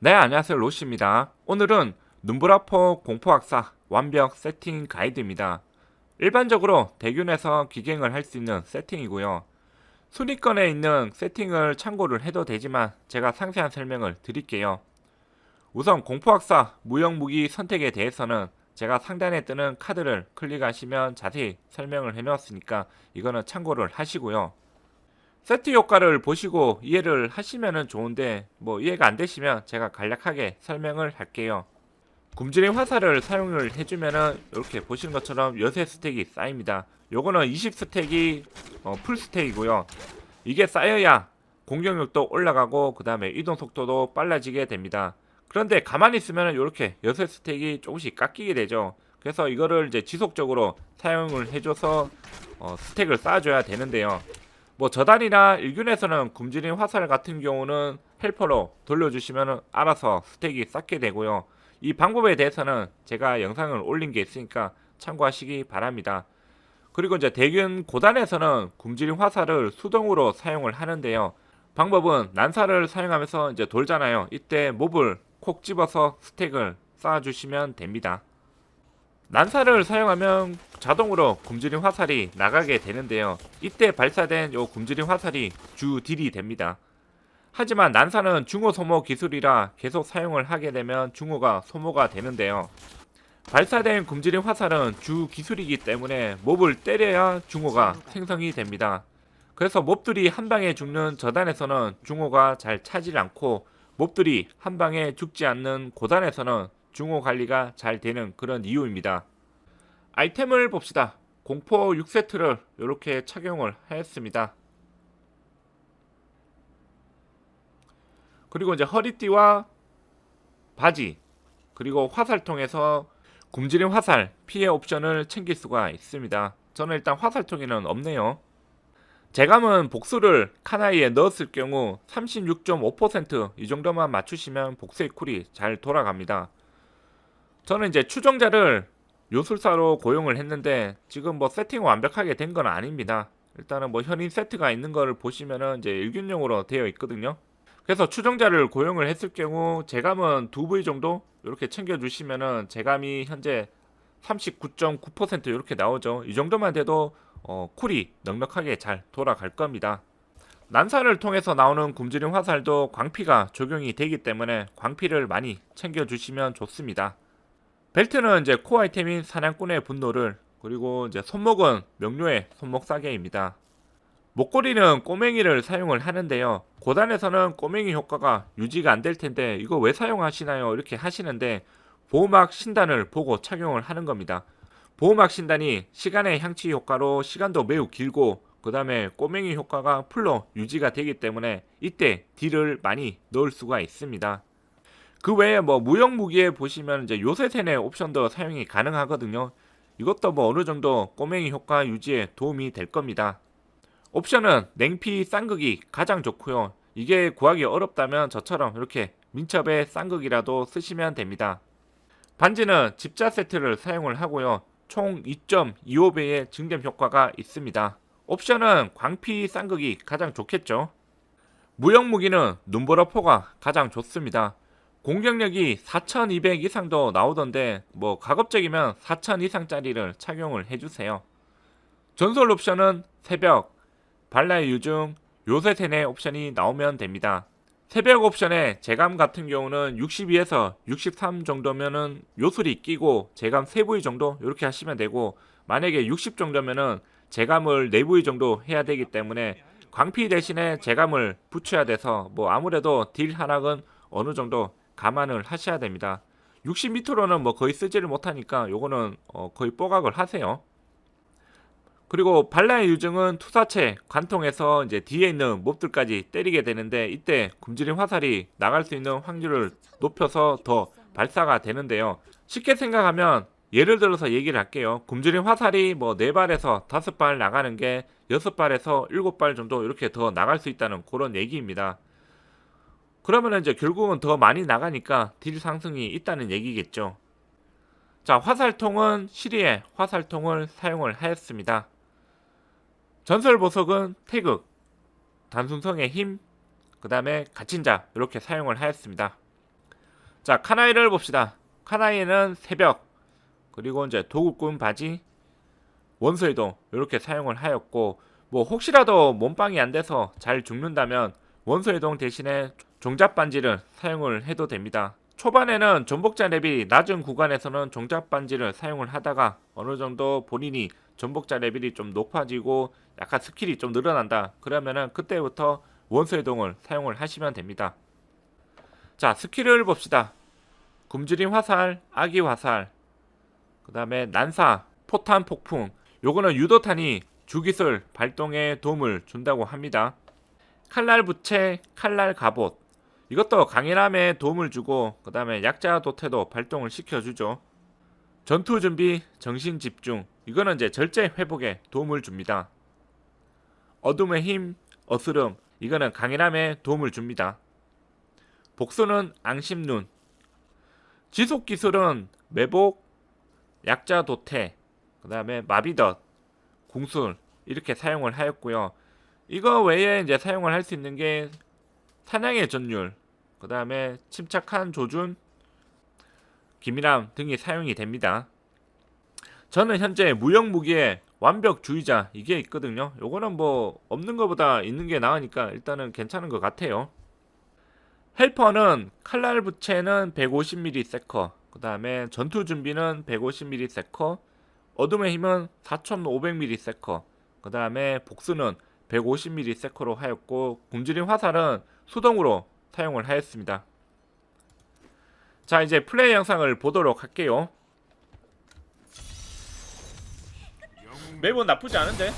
네, 안녕하세요. 로시입니다. 오늘은 눈보라포 공포학사 완벽 세팅 가이드입니다. 일반적으로 대균에서 기갱을 할 수 있는 세팅이고요. 순위권에 있는 세팅을 참고를 해도 되지만 제가 상세한 설명을 드릴게요. 우선 공포학사 무형무기 선택에 대해서는 제가 상단에 뜨는 카드를 클릭하시면 자세히 설명을 해놓았으니까 이거는 참고를 하시고요. 세트 효과를 보시고 이해를 하시면 좋은데 뭐 이해가 안 되시면 제가 간략하게 설명을 할게요. 굶주린 화살을 사용을 해주면은 이렇게 보시는 것처럼 여세 스택이 쌓입니다. 요거는 20 스택이 어, 풀 스택이고요. 이게 쌓여야 공격력도 올라가고 그 다음에 이동 속도도 빨라지게 됩니다. 그런데 가만히 있으면 이렇게 여세 스택이 조금씩 깎이게 되죠. 그래서 이거를 이제 지속적으로 사용을 해줘서 어, 스택을 쌓아줘야 되는데요. 뭐 저단이나 일균에서는 굶주린 화살 같은 경우는 헬퍼로 돌려주시면 알아서 스택이 쌓게 되고요. 이 방법에 대해서는 제가 영상을 올린 게 있으니까 참고하시기 바랍니다. 그리고 이제 대균 고단에서는 굶주린 화살을 수동으로 사용을 하는데요. 방법은 난사를 사용하면서 이제 돌잖아요. 이때 몹을 콕 집어서 스택을 쌓아주시면 됩니다. 난사를 사용하면 자동으로 굶주린 화살이 나가게 되는데요. 이때 발사된 요 굶주린 화살이 주 딜이 됩니다. 하지만 난사는 중호 소모 기술이라 계속 사용을 하게 되면 중호가 소모가 되는데요. 발사된 굶주린 화살은 주 기술이기 때문에 몹을 때려야 중호가 생성이 됩니다. 그래서 몹들이 한 방에 죽는 저단에서는 중호가 잘 차질 않고 몹들이 한 방에 죽지 않는 고단에서는 중호 관리가 잘 되는 그런 이유입니다. 아이템을 봅시다. 공포 6세트를 이렇게 착용을 했습니다. 그리고 이제 허리띠와 바지 그리고 화살통에서 굶주린 화살 피해 옵션을 챙길 수가 있습니다. 저는 일단 화살통에는 없네요. 제감은 복수를 카나이에 넣었을 경우 36.5%이 정도만 맞추시면 복수의 쿨이 잘 돌아갑니다. 저는 이제 추종자를 요술사로 고용을 했는데 지금 뭐 세팅 완벽하게 된 건 아닙니다. 일단은 뭐 현인 세트가 있는 거를 보시면은 이제 일균용으로 되어 있거든요. 그래서 추종자를 고용을 했을 경우 제감은 두 부위 정도 이렇게 챙겨주시면은 제감이 현재 39.9% 이렇게 나오죠. 이 정도만 돼도 어, 쿨이 넉넉하게 잘 돌아갈 겁니다. 난사를 통해서 나오는 굶주린 화살도 광피가 적용이 되기 때문에 광피를 많이 챙겨주시면 좋습니다. 벨트는 이제 코어 아이템인 사냥꾼의 분노를 그리고 이제 손목은 명료의 손목 사계입니다. 목걸이는 꼬맹이를 사용을 하는데요. 고단에서는 꼬맹이 효과가 유지가 안 될 텐데 이거 왜 사용하시나요? 이렇게 하시는데 보호막 신단을 보고 착용을 하는 겁니다. 보호막 신단이 시간의 향치 효과로 시간도 매우 길고 그 다음에 꼬맹이 효과가 풀로 유지가 되기 때문에 이때 딜을 많이 넣을 수가 있습니다. 그 외에 뭐 무형 무기에 보시면 이제 요새 세네 옵션도 사용이 가능하거든요. 이것도 뭐 어느 정도 꼬맹이 효과 유지에 도움이 될 겁니다. 옵션은 냉피 쌍극이 가장 좋고요. 이게 구하기 어렵다면 저처럼 이렇게 민첩의 쌍극이라도 쓰시면 됩니다. 반지는 집자 세트를 사용을 하고요. 총 2.25배의 증점 효과가 있습니다. 옵션은 광피 쌍극이 가장 좋겠죠. 무형 무기는 눈보라 포가 가장 좋습니다. 공격력이 4200 이상도 나오던데 뭐 가급적이면 4000 이상짜리를 착용을 해주세요. 전설 옵션은 새벽, 발라의 유중, 요새 세네 옵션이 나오면 됩니다. 새벽 옵션에 제감 같은 경우는 62에서 63 정도면은 요술이 끼고 제감 3부위 정도 이렇게 하시면 되고 만약에 60 정도면은 제감을 4부위 정도 해야 되기 때문에 광피 대신에 제감을 붙여야 돼서 뭐 아무래도 딜 하락은 어느 정도 감안을 하셔야 됩니다. 60m로는 뭐 거의 쓰지를 못하니까 요거는 어 거의 뽀각을 하세요. 그리고 발라의 유증은 투사체 관통해서 이제 뒤에 있는 몹들까지 때리게 되는데 이때 굶주린 화살이 나갈 수 있는 확률을 높여서 더 발사가 되는데요. 쉽게 생각하면 예를 들어서 얘기를 할게요. 굶주린 화살이 뭐 4발에서 5발 나가는 게 6발에서 7발 정도 이렇게 더 나갈 수 있다는 그런 얘기입니다. 그러면 이제 결국은 더 많이 나가니까 딜 상승이 있다는 얘기겠죠. 자, 화살통은 시리에 화살통을 사용을 하였습니다. 전설 보석은 태극, 단순성의 힘, 그 다음에 갇힌 자 이렇게 사용을 하였습니다. 자 카나이를 봅시다. 카나이는 새벽 그리고 이제 도구꾼 바지 원소에도 이렇게 사용을 하였고 뭐 혹시라도 몸빵이 안 돼서 잘 죽는다면 원소이동 대신에 종잡 반지를 사용을 해도 됩니다. 초반에는 전복자 랩이 낮은 구간에서는 종잡 반지를 사용을 하다가 어느 정도 본인이 전복자 레벨이 좀 높아지고 약간 스킬이 좀 늘어난다. 그러면은 그때부터 원소이동을 사용을 하시면 됩니다. 자 스킬을 봅시다. 굶주린 화살, 아기 화살, 그 다음에 난사, 포탄 폭풍. 요거는 유도탄이 주기술 발동에 도움을 준다고 합니다. 칼날 부채, 칼날 갑옷. 이것도 강인함에 도움을 주고 그 다음에 약자 도태도 발동을 시켜주죠. 전투 준비, 정신 집중. 이거는 이제 절제 회복에 도움을 줍니다. 어둠의 힘, 어스름. 이거는 강인함에 도움을 줍니다. 복수는 앙심눈. 지속 기술은 매복, 약자 도태, 그 다음에 마비덧, 궁술 이렇게 사용을 하였고요. 이거 외에 이제 사용을 할 수 있는 게 사냥의 전율, 그 다음에 침착한 조준, 기밀함 등이 사용이 됩니다. 저는 현재 무역 무기에 완벽주의자 이게 있거든요. 요거는 뭐 없는 것보다 있는 게 나으니까 일단은 괜찮은 것 같아요. 헬퍼는 칼날 부채는 150mm 세커, 그 다음에 전투 준비는 150mm 세커, 어둠의 힘은 4500mm 세커, 그 다음에 복수는 150mm 세커로 하였고 굶주린 화살은 수동으로 사용을 하였습니다. 자 이제 플레이 영상을 보도록 할게요. 맵은 나쁘지 않은데.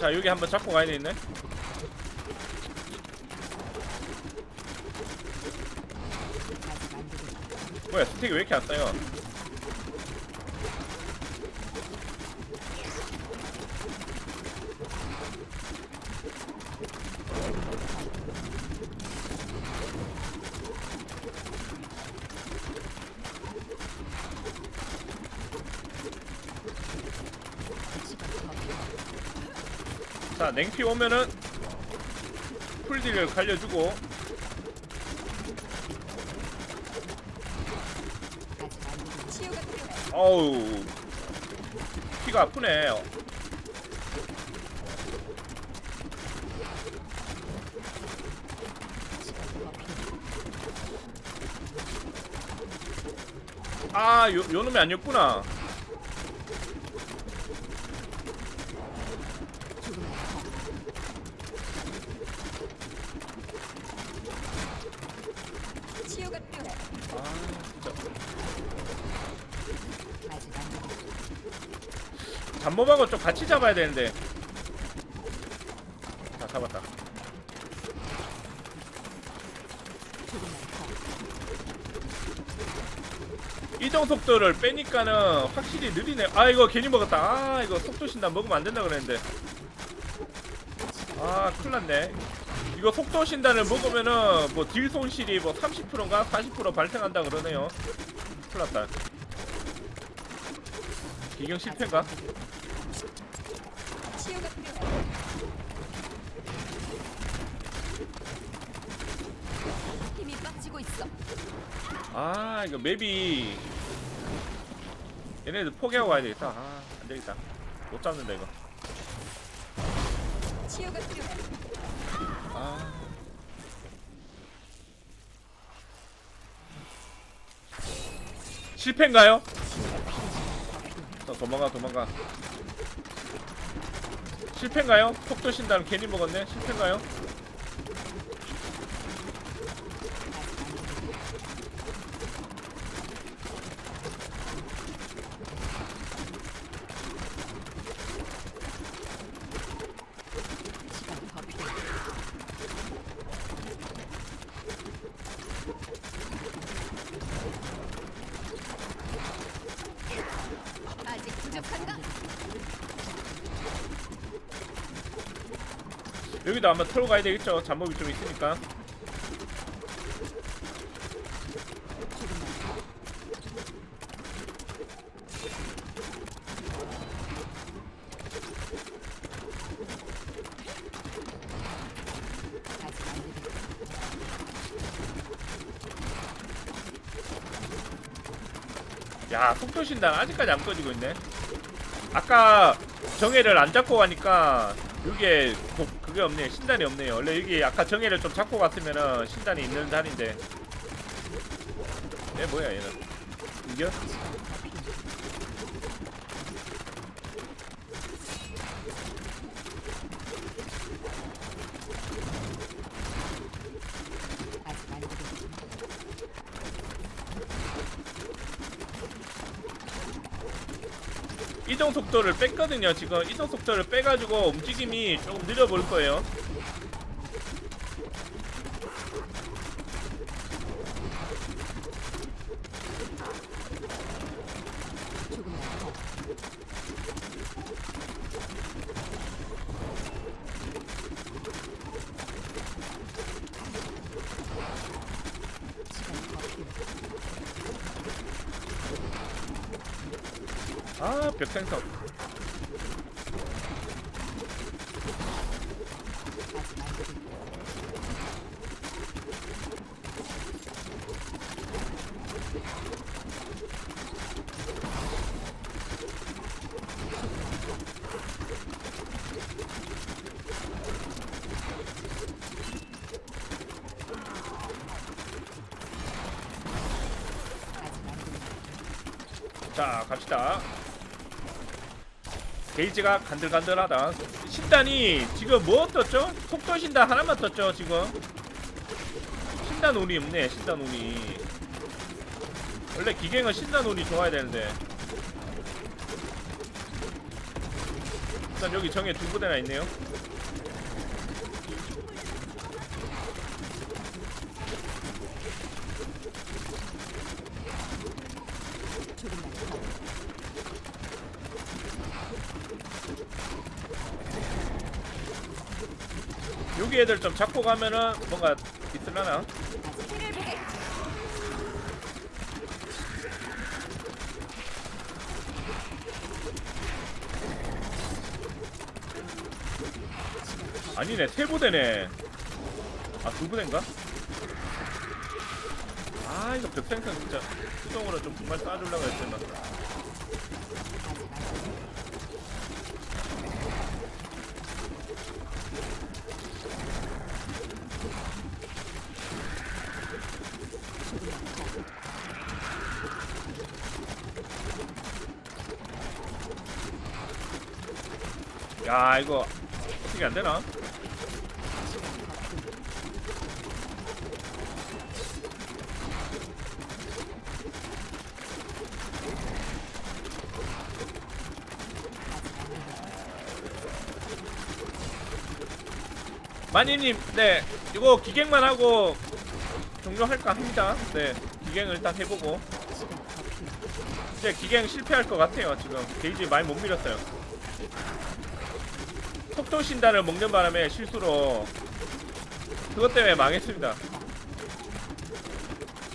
자 여기 한번 잡고 가야 되겠네. 뭐야 스택이 왜 이렇게 안 쌓여 자 냉피 오면은 풀딜을 갈려주고. 어우 피가 아프네. 아 요, 요 놈이 아니었구나 조금만 더. 치유가 필요해. 아 진짜 아직 안 되겠다. 잠모하고 좀 같이 잡아야 되는데. 자 잡았다. 이동 속도를 빼니까는 확실히 느리네. 아 이거 괜히 먹었다. 아 이거 속도 신단 먹으면 안 된다 그랬는데. 아 큰일났네. 이거 속도 신단을 먹으면은 뭐 딜 손실이 뭐 30%인가 40% 발생한다 그러네요. 큰일났다. 기경 실패인가? 치유가 필요해. 힘이 빠지고 있어. 아 이거 맵이 얘네들 포기하고 가야 되겠다 아 안 되겠다 못 잡는다 이거 치유가 필요해. 아 실패인가요? 자, 도망가 도망가 실패인가요? 속도 신다는 괜히 먹었네 실패인가요? 여기도 아마 털고 가야 되겠죠. 잠복이 좀 있으니까. 야 속도신단 아직까지 안 꺼지고 있네. 아까 정해를 안 잡고 가니까 이게 그게 없네? 신단이 없네요 원래 여기 아까 정해를 좀 잡고 갔으면은 신단이 있는 자리인데. 얘 뭐야 얘는? 이겨? 아직 안 되겠지. 이동 속도를 뺐거든요. 지금 이동 속도를 빼가지고 움직임이 조금 느려볼 거예요 조금만 더. 시간이 더 필요해. 아 벽 생성 아직 안 되겠지. 아직 안 되겠지. 자 갑시다 게이지가 간들간들하다. 신단이 지금 뭐 떴죠? 속도 신단 하나만 떴죠 지금? 신단 운이 없네 신단 운이. 원래 기갱은 신단 운이 좋아야 되는데. 일단 여기 정에 두 부대나 있네요 여기 애들 좀 잡고 가면은 뭔가 보게. 아니네 세 부대네 아 두 부대인가? 아 이거 벽생선 진짜 수동으로 좀 정말 쏴주려고 했지만 아직 안 되겠지. 조금만 더. 야 이거 어떻게 안 되나? 마니님 네 이거 기갱만 하고 종료할까 합니다 네 기갱을 일단 해보고. 이제 기갱 실패할 것 같아요 지금 게이지 많이 못 밀었어요 속도 신단을 먹는 바람에 실수로 그것 때문에 망했습니다.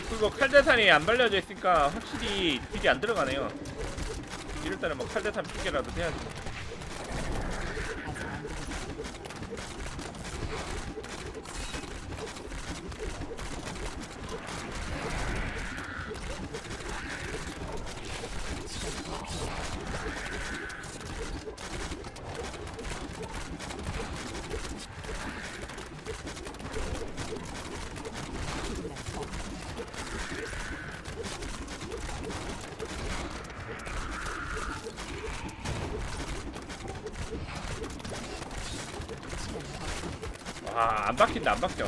그리고 칼대탄이 안 발려져 있으니까 확실히 딜이 안 들어가네요. 이럴 때는 뭐 칼대탄 피게라도 해야지 아직 안 되겠지. 시간이 더 필요해. 조금만 더. 시간이 더 필요해. 와안 박힌다 안 박혀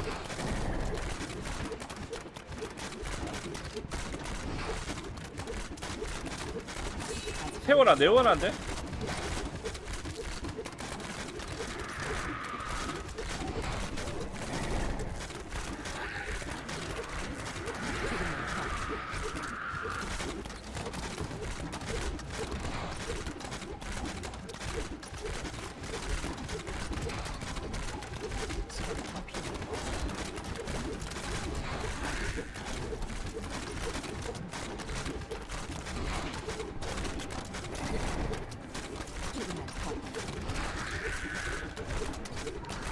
세워라 내원한데? 시간이 더 필요해. 조금만 더.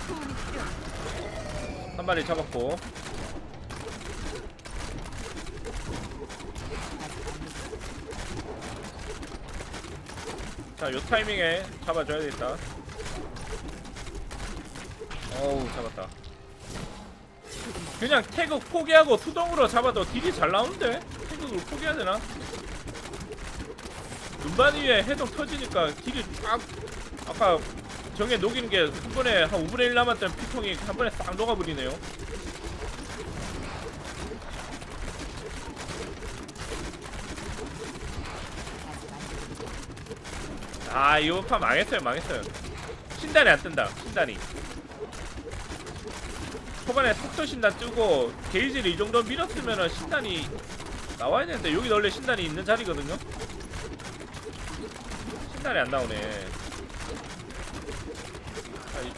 도움이 필요해. 한 마리 잡았고. 자, 요 타이밍에 잡아줘야 되겠다. 어우, 잡았다. 그냥 태극 포기하고 수동으로 잡아도 딜이 잘 나오는데? 태극을 포기해야 되나? 눈반 위에 해동 터지니까 딜이 쫙 아까 정에 녹이는 게 한 번에 한 5분의 1 남았던 피통이 한 번에 싹 녹아버리네요. 아 이번 판 망했어요 망했어요. 신단이 안 뜬다 신단이. 초반에 속도 신단 뜨고 게이지를 이 정도 밀었으면은 신단이 나와야 되는데 여기 원래 신단이 있는 자리거든요? 신단이 안 나오네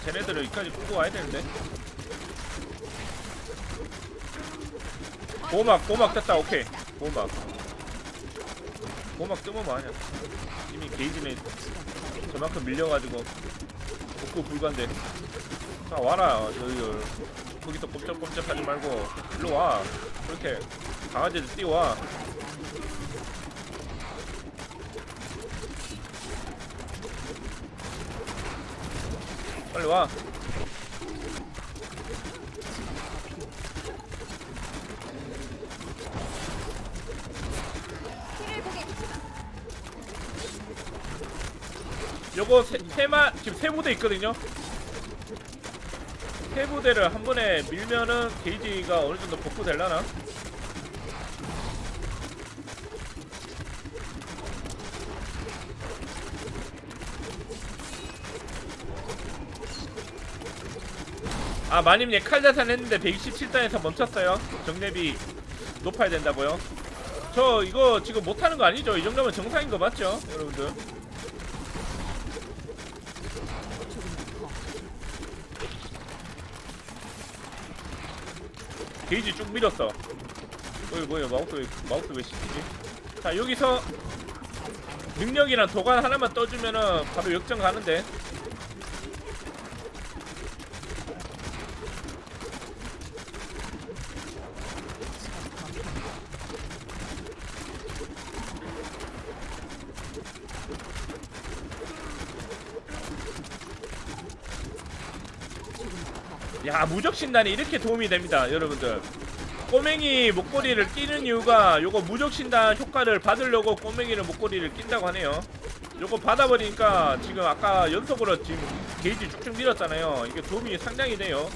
쟤네들을 여기까지 끌고 와야 되는데? 보호막 보호막 떴다. 오케이. 보호막. 보호막 뜨면 뭐하냐? 이미 게이지는 저만큼 밀려가지고. 복구 불가인데. 자 와라 너희들 거기서 꼼짝꼼짝 하지 말고. 일로 와. 그렇게 강아지들 뛰어와 빨리 와 요거 세, 세마 지금 세 부대 있거든요. 세 부대를 한 번에 밀면은 게이지가 어느 정도 복구 될라나? 아 마님 얘 칼자산 했는데 127단에서 멈췄어요. 정랩이 높아야 된다고요. 저 이거 지금 못하는 거 아니죠? 이 정도면 정상인 거 맞죠? 여러분들. 게이지 쭉 밀었어. 뭐야 뭐야 마우스 왜 마우스 왜 씹히지? 자 여기서 능력이랑 도관 하나만 떠주면은 바로 역전 가는데. 야 무적 신단이 이렇게 도움이 됩니다 여러분들. 꼬맹이 목걸이를 끼는 이유가 요거 무적 신단 효과를 받으려고 꼬맹이를 목걸이를 낀다고 하네요. 요거 받아버리니까 지금 아까 연속으로 지금 게이지 쭉쭉 밀었잖아요. 이게 도움이 상당히 돼요.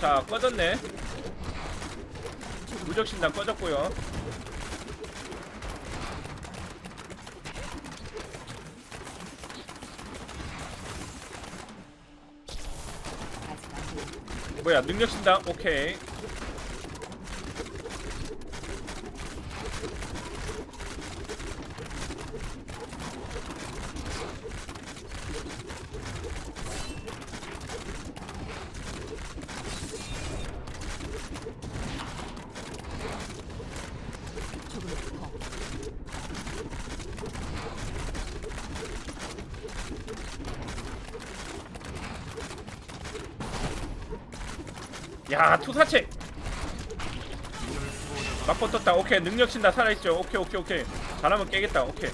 자 꺼졌네 무적 신단 꺼졌고요. 뭐야 능력 신단 오케이 야 투사체. 맞고 떴다. 오케이. 능력 신다. 살아있죠. 오케이 오케이 오케이. 잘하면 깨겠다. 오케이.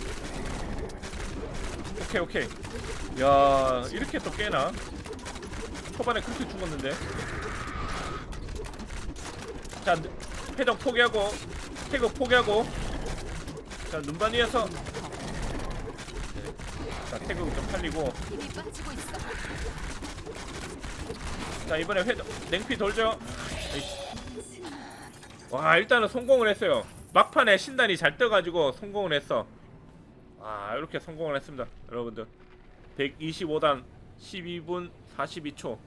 오케이 오케이. 야 이렇게 또 깨나? 초반에 그렇게 죽었는데. 자 회적 포기하고 태극 포기하고. 자 눈반 위에서. 자 태극 좀 있어. 자 이번에 회전 냉피 돌죠? 에이씨. 와 일단은 성공을 했어요. 막판에 신단이 잘 떠가지고 성공을 했어. 아 이렇게 성공을 했습니다 여러분들. 125단 12분 42초